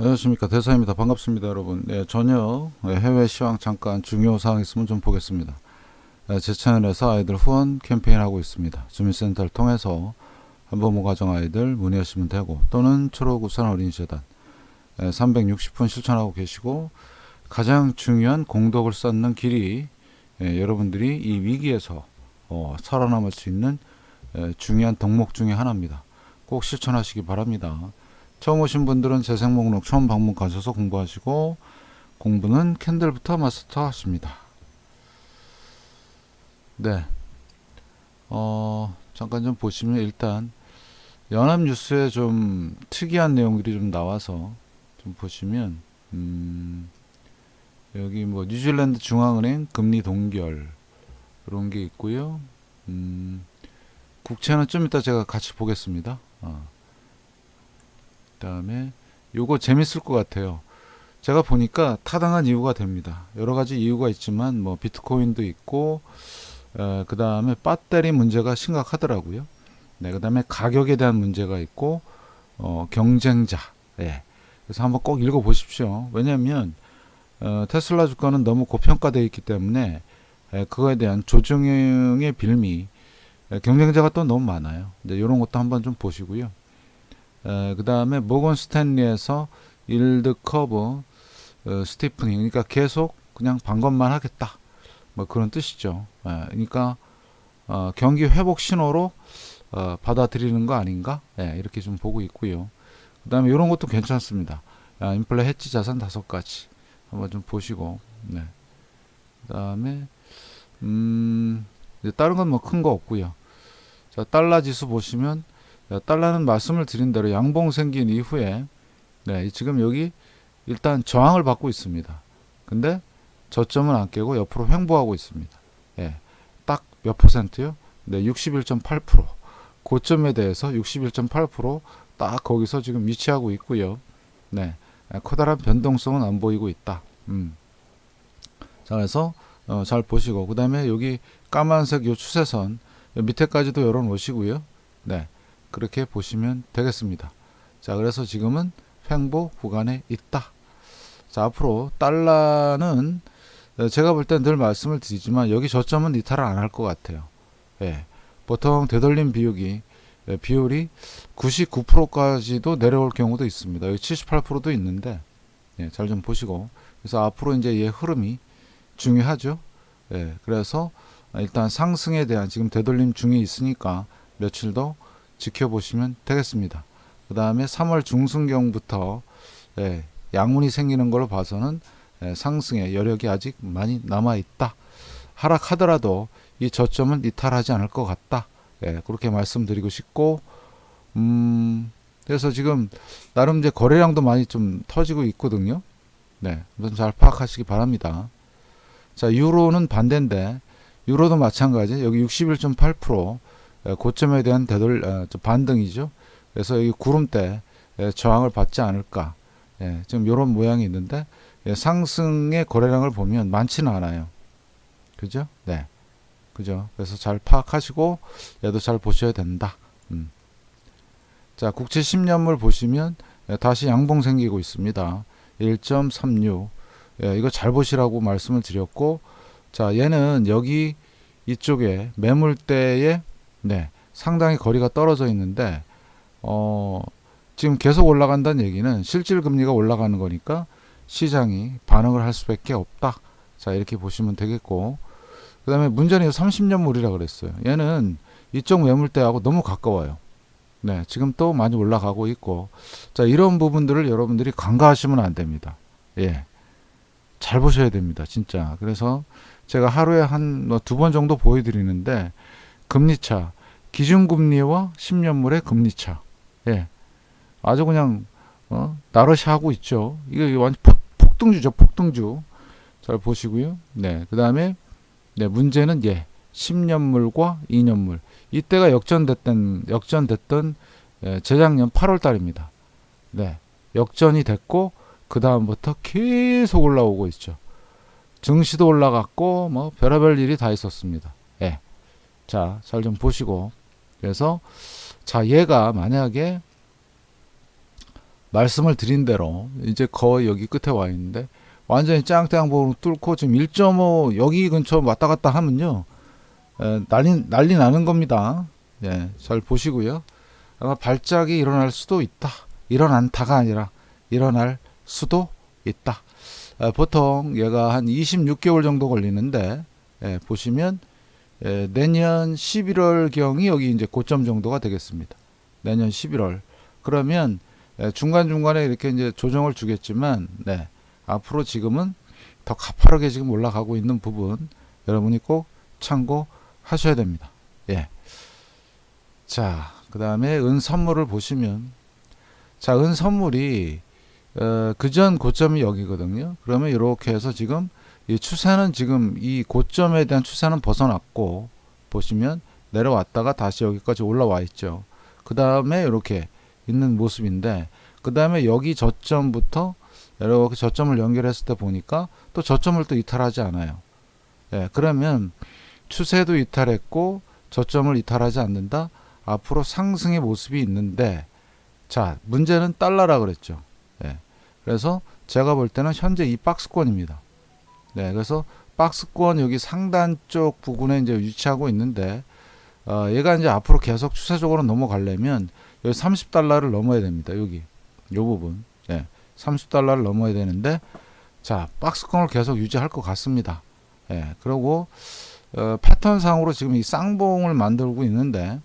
안녕하십니까. 대사입니다. 반갑습니다 여러분. 네, 저녁 네, 해외 시황 잠깐 중요 사항 있으면 좀 보겠습니다. 네, 제 채널에서 아이들 후원 캠페인 하고 있습니다. 주민센터를 통해서 한부모 가정 아이들 문의하시면 되고 또는 초록우산 어린이재단 네, 360분 실천하고 계시고 가장 중요한 공덕을 쌓는 길이 예, 여러분들이 이 위기에서 어, 살아남을 수 있는 예, 중요한 덕목 중에 하나입니다. 꼭 실천하시기 바랍니다 처음 오신 분들은 재생 목록 처음 방문 가셔서 공부하시고 공부는 캔들부터 마스터 하십니다. 네. 어, 잠깐 좀 보시면 일단 연합 뉴스에 좀 특이한 내용들이 좀 나와서 좀 보시면 음, 여기 뭐 뉴질랜드 중앙은행 금리 동결 그런 게 있고요. 음, 국채는 좀 이따 제가 같이 보겠습니다. 어. 그다음에 요거 재밌을 것 같아요. 제가 보니까 타당한 이유가 됩니다. 여러 가지 이유가 있지만 뭐 비트코인도 있고 어, 그다음에 배터리 문제가 심각하더라고요. 네, 그다음에 가격에 대한 문제가 있고 어, 경쟁자. 예. 그래서 한번 꼭 읽어 보십시오. 왜냐하면 어, 테슬라 주가는 너무 고평가되어 있기 때문에 에, 그거에 대한 조정의 빌미 에, 경쟁자가 또 너무 많아요. 이런 것도 한번 좀 보시고요. 그 다음에 모건 스탠리에서 일드 커브 어, 스티프닝. 그러니까 계속 그냥 방것만 하겠다. 뭐 그런 뜻이죠. 에, 그러니까 어, 경기 회복 신호로 어, 받아들이는 거 아닌가? 예, 이렇게 좀 보고 있고요. 그 다음에 이런 것도 괜찮습니다. 아, 인플레 해치 자산 다섯 가지 한번 좀 보시고. 네. 그 다음에 음 다른 건 뭐 큰 거 없고요. 자 달러 지수 보시면 달라는 말씀을 드린 대로 양봉 생긴 이후에 네, 지금 여기 일단 저항을 받고 있습니다. 근데 저점은 안 깨고 옆으로 횡보하고 있습니다. 예. 딱 몇 퍼센트요? 네, 61.8%. 고점에 대해서 61.8%딱 거기서 지금 위치하고 있고요. 네. 커다란 변동성은 안 보이고 있다. 음. 자, 그래서 어, 잘 보시고 그 다음에 여기 까만색 요 추세선 밑에까지도 열어 놓으시고요. 네. 그렇게 보시면 되겠습니다. 자, 그래서 지금은 횡보 구간에 있다. 자, 앞으로 달러는 제가 볼 땐 늘 말씀을 드리지만 여기 저점은 이탈을 안 할 것 같아요. 예. 보통 되돌림 비율이 예, 비율이 99%까지도 내려올 경우도 있습니다. 여기 78%도 있는데 예, 잘 좀 보시고 그래서 앞으로 이제 얘 흐름이 중요하죠. 예, 그래서 일단 상승에 대한 지금 되돌림 중에 있으니까 며칠 더 지켜보시면 되겠습니다. 그 다음에 3월 중순경부터 예, 양운이 생기는 걸로 봐서는 예, 상승의 여력이 아직 많이 남아 있다. 하락하더라도 이 저점은 이탈하지 않을 것 같다. 예, 그렇게 말씀드리고 싶고, 음, 그래서 지금 나름 이제 거래량도 많이 좀 터지고 있거든요. 네, 잘 파악하시기 바랍니다. 자, 유로는 반대인데, 유로도 마찬가지. 여기 61.8%, 예, 고점에 대한 되돌 어, 반등이죠. 그래서 이 구름대 예, 저항을 받지 않을까. 예, 지금 이런 모양이 있는데 상승의 거래량을 보면 많지는 않아요. 그죠? 네. 그죠? 그래서 잘 파악하시고 얘도 잘 보셔야 된다. 음. 자, 국채 10년물 보시면 다시 양봉 생기고 있습니다. 1.36. 예, 이거 잘 보시라고 말씀을 드렸고, 자, 얘는 여기 이쪽에 매물대에 네, 상당히 거리가 떨어져 있는데 어, 지금 계속 올라간다는 얘기는 실질 금리가 올라가는 거니까 시장이 반응을 할 수밖에 없다. 자 이렇게 보시면 되겠고 그 다음에 문제는 30년물이라 그랬어요. 얘는 이쪽 매물대하고 너무 가까워요. 네, 지금 또 많이 올라가고 있고 자 이런 부분들을 여러분들이 간과하시면 안 됩니다. 예, 잘 보셔야 됩니다, 진짜. 그래서 제가 하루에 한 두 번 정도 보여드리는데 금리차, 기준금리와 10년물의 금리차. 예. 아주 그냥, 어, 나르시 하고 있죠. 이게 완전 폭, 폭등주죠, 폭등주. 잘 보시고요. 네. 그 다음에, 네, 문제는 예. 10년물과 2년물. 이때가 역전됐던, 역전됐던, 예, 재작년 8월 달입니다. 네. 역전이 됐고, 그 다음부터 계속 올라오고 있죠. 증시도 올라갔고, 뭐, 별의별 일이 다 있었습니다. 예. 자, 잘 좀 보시고. 그래서, 자, 얘가 만약에, 말씀을 드린 대로 이제 거의 여기 끝에 와 있는데 완전히 짱짱보로 뚫고 지금 1.5 여기 근처 왔다 갔다 하면요 에, 난리 난리 나는 겁니다. 예, 잘 보시고요. 아마 발작이 일어날 수도 있다. 일어난다가 아니라 일어날 수도 있다. 에, 보통 얘가 한 26개월 정도 걸리는데 예, 보시면 예, 내년 11월 경이 여기 이제 고점 정도가 되겠습니다. 내년 11월. 그러면 예, 중간 중간에 이렇게 이제 조정을 주겠지만 네. 앞으로 지금은 더 가파르게 지금 올라가고 있는 부분 여러분이 꼭 참고하셔야 됩니다. 예. 자, 그 다음에 은 선물을 보시면 자, 은 선물이 어, 그전 고점이 여기거든요. 그러면 이렇게 해서 지금 이 추세는 지금 이 고점에 대한 추세는 벗어났고 보시면 내려왔다가 다시 여기까지 올라와 있죠. 그 다음에 이렇게 있는 모습인데 그 다음에 여기 저점부터 이렇게 저점을 연결했을 때 보니까 또 저점을 또 이탈하지 않아요. 예, 그러면 추세도 이탈했고 저점을 이탈하지 않는다. 앞으로 상승의 모습이 있는데 자 문제는 달러라 그랬죠. 예, 그래서 제가 볼 때는 현재 이 박스권입니다. 네, 그래서 박스권 여기 상단 쪽 부분에 이제 위치하고 있는데 어, 얘가 이제 앞으로 계속 추세적으로 넘어가려면 여기 30달러를 넘어야 됩니다. 여기 요 부분. 네. 30달러를 넘어야 되는데 자, 박스권을 계속 유지할 것 같습니다. 예. 그리고 어, 패턴상으로 지금 이 쌍봉을 만들고 있는데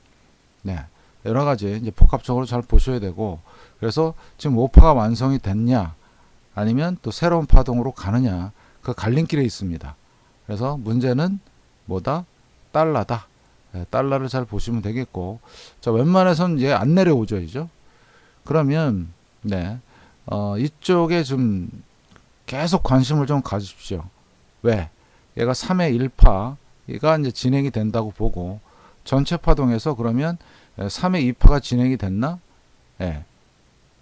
네. 여러 가지 이제 복합적으로 잘 보셔야 되고 그래서 지금 오파가 완성이 됐냐 아니면 또 새로운 파동으로 가느냐 그 갈림길에 있습니다. 그래서 문제는 뭐다? 달러다. 예, 달러를 잘 보시면 되겠고. 자 웬만해선 이제 안 내려오죠 이죠? 그러면 네. 어, 이쪽에 좀 계속 관심을 좀 가지십시오. 왜? 얘가 3의 1파. 얘가 이제 진행이 된다고 보고. 전체 파동에서 그러면 3의 2파가 진행이 됐나? 예.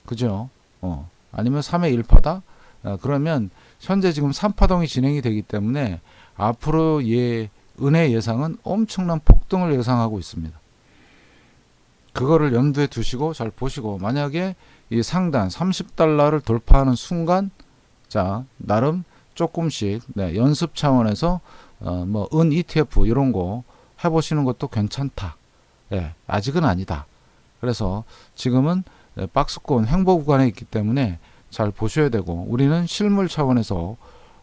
그죠? 어. 아니면 3의 1파다? 어, 그러면 현재 지금 3파동이 진행이 되기 때문에 앞으로 얘 은혜 예상은 엄청난 폭등을 예상하고 있습니다. 그거를 염두에 두시고 잘 보시고 만약에 이 상단 30달러를 돌파하는 순간 자 나름 조금씩 네, 연습 차원에서 어, 뭐은 ETF 이런 거 해보시는 것도 괜찮다. 예, 아직은 아니다. 그래서 지금은 네, 박스권 횡보 구간에 있기 때문에 잘 보셔야 되고 우리는 실물 차원에서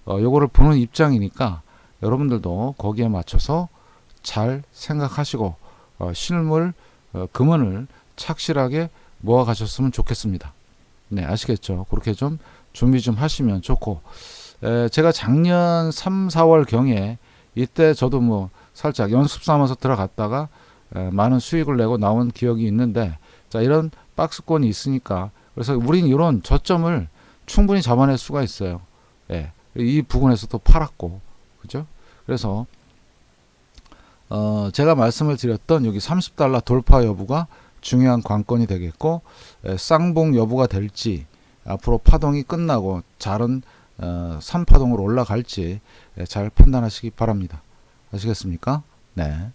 어, 요거를 보는 입장이니까 여러분들도 거기에 맞춰서 잘 생각하시고 어, 실물 어, 금원을 착실하게 모아 가셨으면 좋겠습니다. 네, 아시겠죠? 그렇게 좀 준비 좀 하시면 좋고 에, 제가 작년 3, 4월 경에 이때 저도 뭐 살짝 연습 삼아서 들어갔다가 에, 많은 수익을 내고 나온 기억이 있는데 자 이런 박스권이 있으니까 그래서 우린 이런 저점을 충분히 잡아낼 수가 있어요. 예, 이 부분에서도 팔았고 그죠? 그래서 어, 제가 말씀을 드렸던 여기 30달러 돌파 여부가 중요한 관건이 되겠고 에, 쌍봉 여부가 될지 앞으로 파동이 끝나고 자른 어, 3파동으로 올라갈지 에, 잘 판단하시기 바랍니다. 아시겠습니까? 네.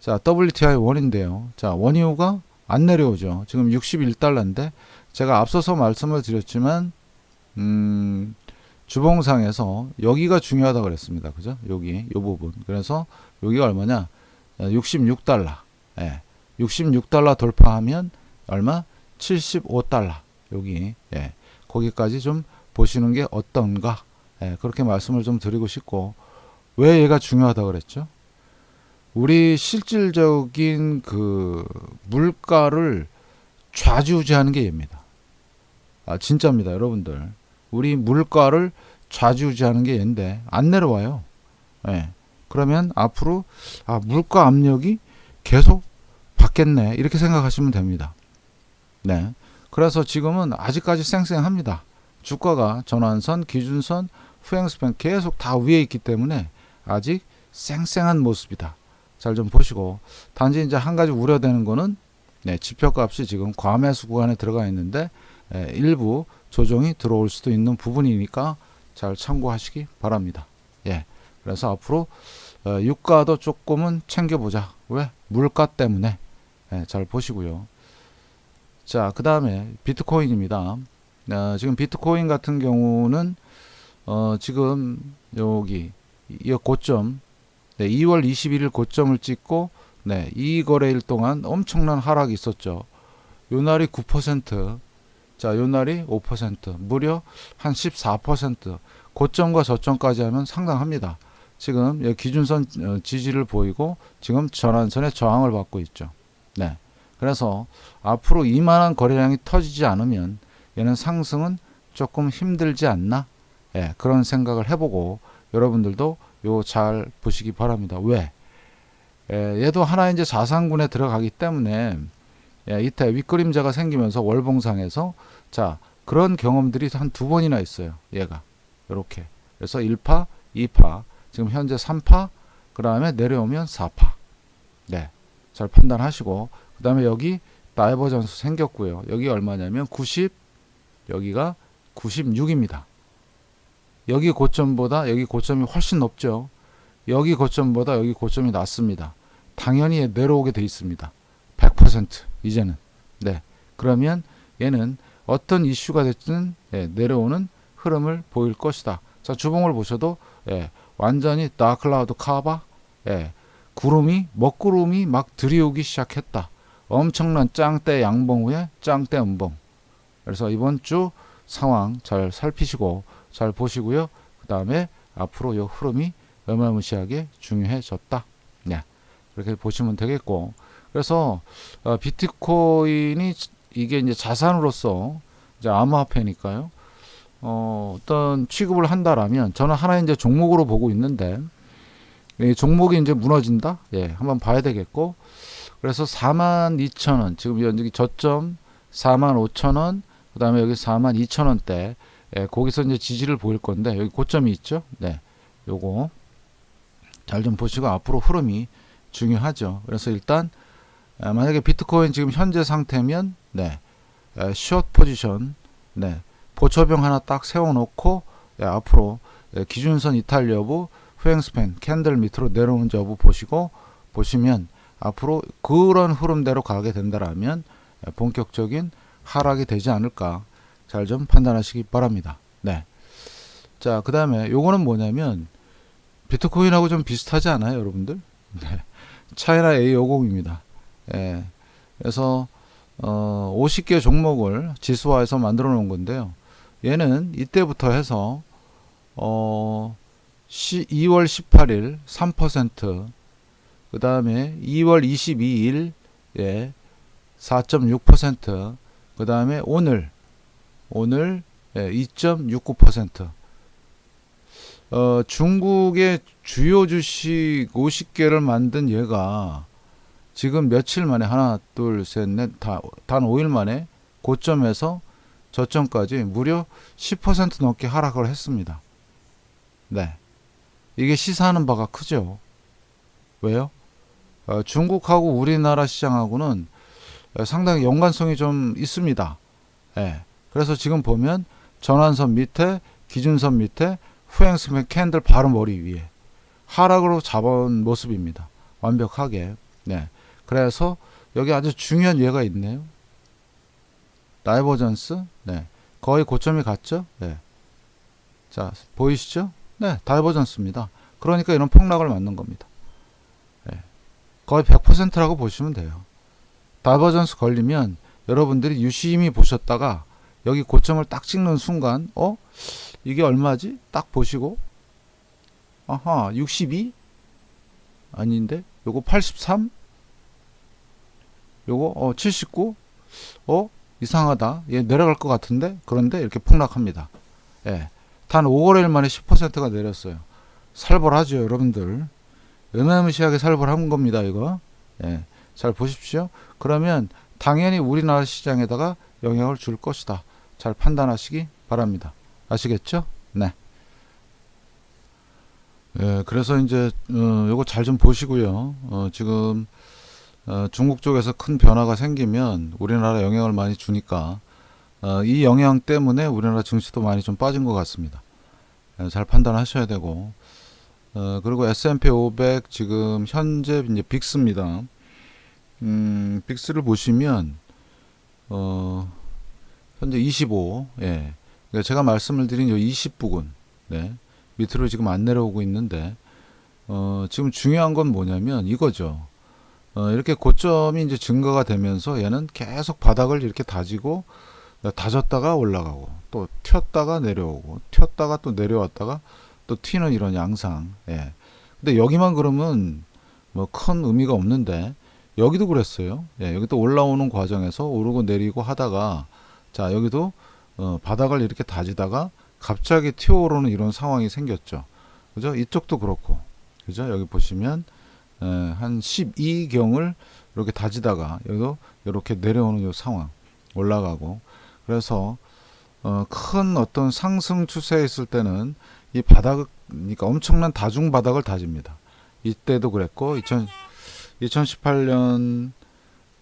자, WTI 원인데요. 자, 원이유가 안 내려오죠. 지금 61달러인데 제가 앞서서 말씀을 드렸지만 음, 주봉상에서 여기가 중요하다 그랬습니다. 그죠? 여기 이 부분. 그래서 여기가 얼마냐? 66달러. 예. 66달러 돌파하면 얼마? 75달러. 여기. 예. 거기까지 좀 보시는 게 어떤가? 예. 그렇게 말씀을 좀 드리고 싶고 왜 얘가 중요하다 그랬죠? 우리 실질적인 그 물가를 좌지우지하는 게 얘입니다. 아 진짜입니다, 여러분들. 우리 물가를 좌지우지하는 게 얘인데 안 내려와요. 예. 그러면 앞으로 아, 물가 압력이 계속 받겠네 이렇게 생각하시면 됩니다. 네. 그래서 지금은 아직까지 쌩쌩합니다. 주가가 전환선, 기준선, 후행스팬 계속 다 위에 있기 때문에 아직 쌩쌩한 모습이다. 잘 좀 보시고 단지 이제 한 가지 우려되는 거는 네, 지표값이 지금 과매수 구간에 들어가 있는데 예, 일부 조정이 들어올 수도 있는 부분이니까 잘 참고하시기 바랍니다. 예. 그래서 앞으로 어, 유가도 조금은 챙겨보자. 왜? 물가 때문에. 예, 잘 보시고요. 자, 그 다음에 비트코인입니다. 아, 지금 비트코인 같은 경우는 어, 지금 여기 이 고점 네, 2월 21일 고점을 찍고 네, 이 거래일 동안 엄청난 하락이 있었죠. 요 날이 9%, 자, 요 날이 5%, 무려 한 14%. 고점과 저점까지 하면 상당합니다. 지금 여기 기준선 어, 지지를 보이고 지금 전환선의 저항을 받고 있죠. 네. 그래서 앞으로 이만한 거래량이 터지지 않으면 얘는 상승은 조금 힘들지 않나? 예, 그런 생각을 해보고 여러분들도 요 잘 보시기 바랍니다. 왜? 예, 얘도 하나 이제 자산군에 들어가기 때문에 예, 이때 윗그림자가 생기면서 월봉상에서 자 그런 경험들이 한 두 번이나 있어요. 얘가 이렇게 그래서 1파, 2파, 지금 현재 3파, 그 다음에 내려오면 4파. 네, 잘 판단하시고 그 다음에 여기 다이버전스 생겼고요. 여기 얼마냐면 90, 여기가 96입니다. 여기 고점보다 여기 고점이 훨씬 높죠. 여기 고점보다 여기 고점이 낮습니다. 당연히 내려오게 돼 있습니다. 100% 이제는. 네. 그러면 얘는 어떤 이슈가 됐든 예, 내려오는 흐름을 보일 것이다. 자, 주봉을 보셔도 예, 완전히 다클라우드 카바 예, 구름이 먹구름이 막 들이오기 시작했다. 엄청난 짱대 양봉 후에 짱대 음봉. 그래서 이번 주 상황 잘 살피시고 잘 보시고요. 그 다음에 앞으로 이 흐름이 어마무시하게 중요해졌다. 네. 그렇게 보시면 되겠고. 그래서 어, 비트코인이 이게 이제 자산으로서 이제 암호화폐니까요. 어, 어떤 취급을 한다라면 저는 하나 이제 종목으로 보고 있는데 이 종목이 이제 무너진다. 예, 한번 봐야 되겠고. 그래서 42,000원 지금 여기 저점 45,000원 그다음에 여기 42,000원대 예, 거기서 이제 지지를 보일 건데 여기 고점이 있죠. 네. 요거 잘 좀 보시고 앞으로 흐름이 중요하죠. 그래서 일단 아, 만약에 비트코인 지금 현재 상태면 네. 숏 포지션 네. 보초병 하나 딱 세워 놓고 예, 앞으로 예, 기준선 이탈 여부, 후행 스팬, 캔들 밑으로 내려오는 여부 보시고 보시면 앞으로 그런 흐름대로 가게 된다라면 예, 본격적인 하락이 되지 않을까 잘 좀 판단하시기 바랍니다. 네. 자, 그 다음에 요거는 뭐냐면 비트코인하고 좀 비슷하지 않아요, 여러분들? 네. 차이나 A50입니다. 예. 그래서 어, 50개 종목을 지수화해서 만들어 놓은 건데요. 얘는 이때부터 해서 어, 2월 18일 3%, 그 다음에 2월 22일 예, 4.6%, 그 다음에 오늘 오늘 예, 2.69%. 어, 중국의 주요 주식 50개를 만든 얘가 지금 며칠 만에 하나, 둘, 셋, 넷, 다, 단 5일 만에 고점에서 저점까지 무려 10% 넘게 하락을 했습니다. 네. 이게 시사하는 바가 크죠. 왜요? 어, 중국하고 우리나라 시장하고는 상당히 연관성이 좀 있습니다. 예. 그래서 지금 보면 전환선 밑에 기준선 밑에 후행스맨 캔들 바로 머리 위에 하락으로 잡은 모습입니다. 완벽하게. 네. 그래서 여기 아주 중요한 예가 있네요. 다이버전스. 네. 거의 고점이 갔죠? 네. 자, 보이시죠? 네, 다이버전스입니다. 그러니까 이런 폭락을 맞는 겁니다. 네. 거의 100%라고 보시면 돼요. 다이버전스 걸리면 여러분들이 유심히 보셨다가 여기 고점을 딱 찍는 순간 어? 이게 얼마지? 딱 보시고 아하 62? 아닌데 요거 83? 요거 어 79? 어? 이상하다. 얘 내려갈 것 같은데 그런데 이렇게 폭락합니다. 예. 단 5거래일 만에 10%가 내렸어요. 살벌하죠, 여러분들. 어마무시하게 살벌한 겁니다, 이거. 예. 잘 보십시오. 그러면 당연히 우리나라 시장에다가 영향을 줄 것이다. 잘 판단하시기 바랍니다. 아시겠죠? 네. 예, 그래서 이제 어, 요거 잘 좀 보시고요. 어, 지금 어, 중국 쪽에서 큰 변화가 생기면 우리나라 영향을 많이 주니까 어, 이 영향 때문에 우리나라 증시도 많이 좀 빠진 것 같습니다. 예, 잘 판단하셔야 되고 어, 그리고 S&P 500 지금 현재 이제 빅스입니다. 음, 빅스를 보시면 어, 현재 25. 예. 그러니까 제가 말씀을 드린 요 20 부근. 네. 밑으로 지금 안 내려오고 있는데 어, 지금 중요한 건 뭐냐면 이거죠. 어, 이렇게 고점이 이제 증가가 되면서 얘는 계속 바닥을 이렇게 다지고 다졌다가 올라가고 또 튀었다가 내려오고 튀었다가 또 내려왔다가 또 튀는 이런 양상. 예. 근데 여기만 그러면 뭐 큰 의미가 없는데 여기도 그랬어요. 예, 여기 또 올라오는 과정에서 오르고 내리고 하다가 자 여기도 어, 바닥을 이렇게 다지다가 갑자기 튀어오르는 이런 상황이 생겼죠. 그죠? 이쪽도 그렇고 그죠? 여기 보시면 에, 한 12경을 이렇게 다지다가 여기도 이렇게 내려오는 이 상황 올라가고 그래서 어, 큰 어떤 상승 추세에 있을 때는 이 바닥 그러니까 엄청난 다중 바닥을 다집니다. 이때도 그랬고 2000, 2018년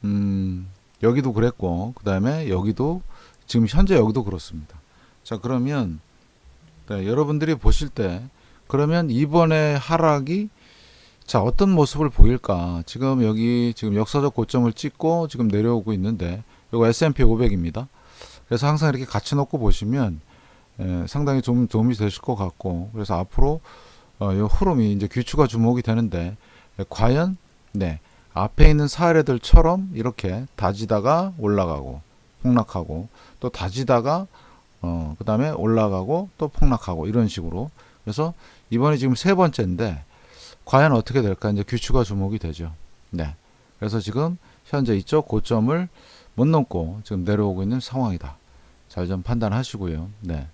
음, 여기도 그랬고 그 다음에 여기도 지금 현재 여기도 그렇습니다. 자 그러면 네, 여러분들이 보실 때 그러면 이번에 하락이 자 어떤 모습을 보일까? 지금 여기 지금 역사적 고점을 찍고 지금 내려오고 있는데 이거 S&P 500입니다. 그래서 항상 이렇게 같이 놓고 보시면 에, 상당히 좀 도움이 되실 것 같고 그래서 앞으로 어, 이 흐름이 이제 귀추가 주목이 되는데 에, 과연 네 앞에 있는 사례들처럼 이렇게 다지다가 올라가고 폭락하고 또 다지다가 어, 그 다음에 올라가고 또 폭락하고 이런 식으로 그래서 이번에 지금 세 번째인데 과연 어떻게 될까 이제 규추가 주목이 되죠. 네. 그래서 지금 현재 이쪽 고점을 못 넘고 지금 내려오고 있는 상황이다. 잘 좀 판단하시고요. 네.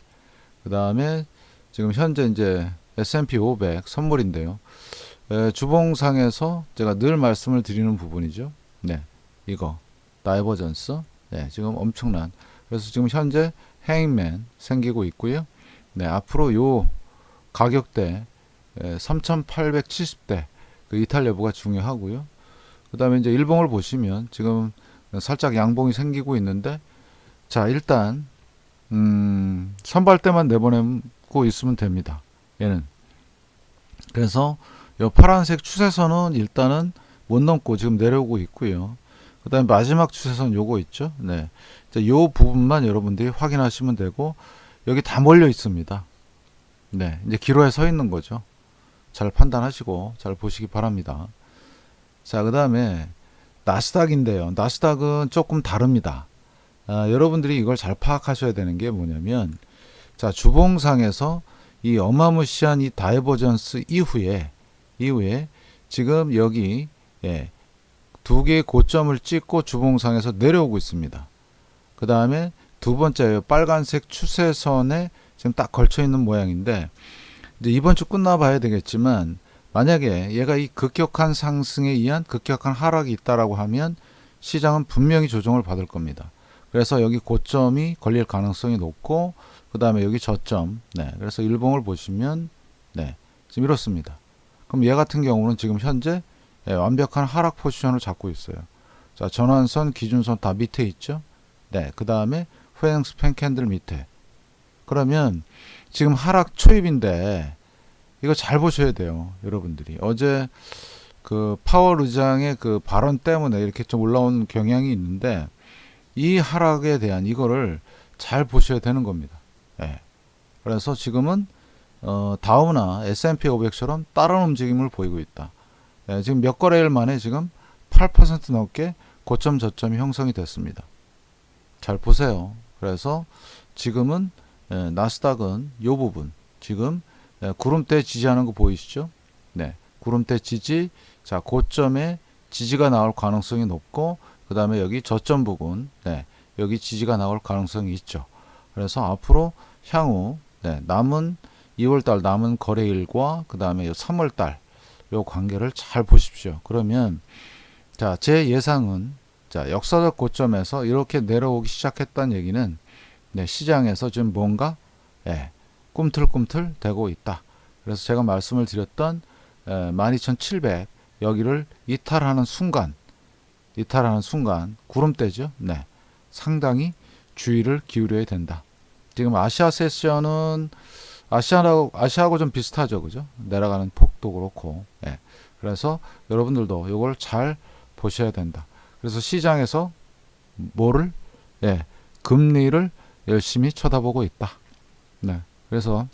그 다음에 지금 현재 이제 S&P 500 선물인데요. 에, 주봉상에서 제가 늘 말씀을 드리는 부분이죠. 네. 이거 다이버전스. 네. 지금 엄청난. 그래서 지금 현재 행맨 생기고 있고요. 네. 앞으로 요 가격대 3,870대 그 이탈 여부가 중요하고요. 그 다음에 이제 일봉을 보시면 지금 살짝 양봉이 생기고 있는데 자 일단 음, 선발대만 내보내고 있으면 됩니다. 얘는 그래서 요 파란색 추세선은 일단은 못 넘고 지금 내려오고 있고요. 그 다음에 마지막 추세선 요거 있죠. 네. 자, 요 부분만 여러분들이 확인하시면 되고 여기 다 몰려 있습니다. 네. 이제 기로에 서 있는 거죠. 잘 판단하시고 잘 보시기 바랍니다. 자, 그 다음에 나스닥인데요. 나스닥은 조금 다릅니다. 아, 여러분들이 이걸 잘 파악하셔야 되는 게 뭐냐면 자, 주봉상에서 이 어마무시한 이 다이버전스 이후에 이후에 지금 여기 예, 두 개의 고점을 찍고 주봉상에서 내려오고 있습니다. 그 다음에 두 번째 빨간색 추세선에 지금 딱 걸쳐 있는 모양인데 이제 이번 주 끝나봐야 되겠지만 만약에 얘가 이 급격한 상승에 의한 급격한 하락이 있다라고 하면 시장은 분명히 조정을 받을 겁니다. 그래서 여기 고점이 걸릴 가능성이 높고 그 다음에 여기 저점 네 그래서 일봉을 보시면 네 지금 이렇습니다. 그럼 얘 같은 경우는 지금 현재 예, 완벽한 하락 포지션을 잡고 있어요. 자 전환선 기준선 다 밑에 있죠. 네 그 다음에 후행 스팬 캔들 밑에 그러면 지금 하락 초입인데 이거 잘 보셔야 돼요, 여러분들이. 어제 그 파월 의장의 그 발언 때문에 이렇게 좀 올라온 경향이 있는데 이 하락에 대한 이거를 잘 보셔야 되는 겁니다. 예. 그래서 지금은 어, 다우나 S&P 500처럼 다른 움직임을 보이고 있다. 예, 지금 몇 거래일 만에 지금 8% 넘게 고점 저점이 형성이 됐습니다. 잘 보세요. 그래서 지금은 예, 나스닥은 이 부분 지금 예, 구름대 지지하는 거 보이시죠? 네, 구름대 지지 자 고점에 지지가 나올 가능성이 높고 그 다음에 여기 저점 부분 네, 여기 지지가 나올 가능성이 있죠. 그래서 앞으로 향후 네, 남은 2월달 남은 거래일과 그 다음에 3월달 요 관계를 잘 보십시오. 그러면 자 제 예상은 자 역사적 고점에서 이렇게 내려오기 시작했다는 얘기는 네, 시장에서 지금 뭔가 예, 꿈틀꿈틀 되고 있다. 그래서 제가 말씀을 드렸던 예, 12,700 여기를 이탈하는 순간 이탈하는 순간 구름대죠. 네. 상당히 주의를 기울여야 된다. 지금 아시아 세션은 아시아하고 아시아하고 좀 비슷하죠. 그죠? 내려가는 폭도 그렇고. 예. 그래서 여러분들도 이걸 잘 보셔야 된다. 그래서 시장에서 뭐를 예, 금리를 열심히 쳐다보고 있다. 네. 그래서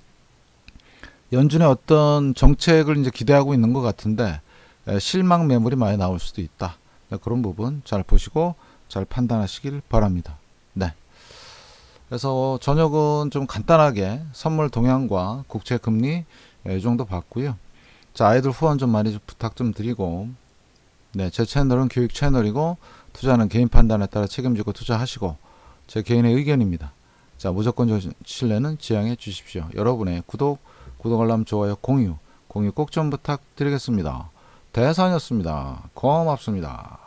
연준의 어떤 정책을 이제 기대하고 있는 것 같은데 에, 실망 매물이 많이 나올 수도 있다. 네, 그런 부분 잘 보시고 잘 판단하시길 바랍니다. 네. 그래서 저녁은 좀 간단하게 선물 동향과 국채 금리 예, 이 정도 봤고요. 자, 아이들 후원 좀 많이 좀 부탁 좀 드리고 네, 제 채널은 교육 채널이고 투자는 개인 판단에 따라 책임지고 투자하시고 제 개인의 의견입니다. 자, 무조건 신뢰는 지양해 주십시오. 여러분의 구독, 구독 알람, 좋아요, 공유, 공유 꼭 좀 부탁드리겠습니다. 대산이었습니다. 고맙습니다.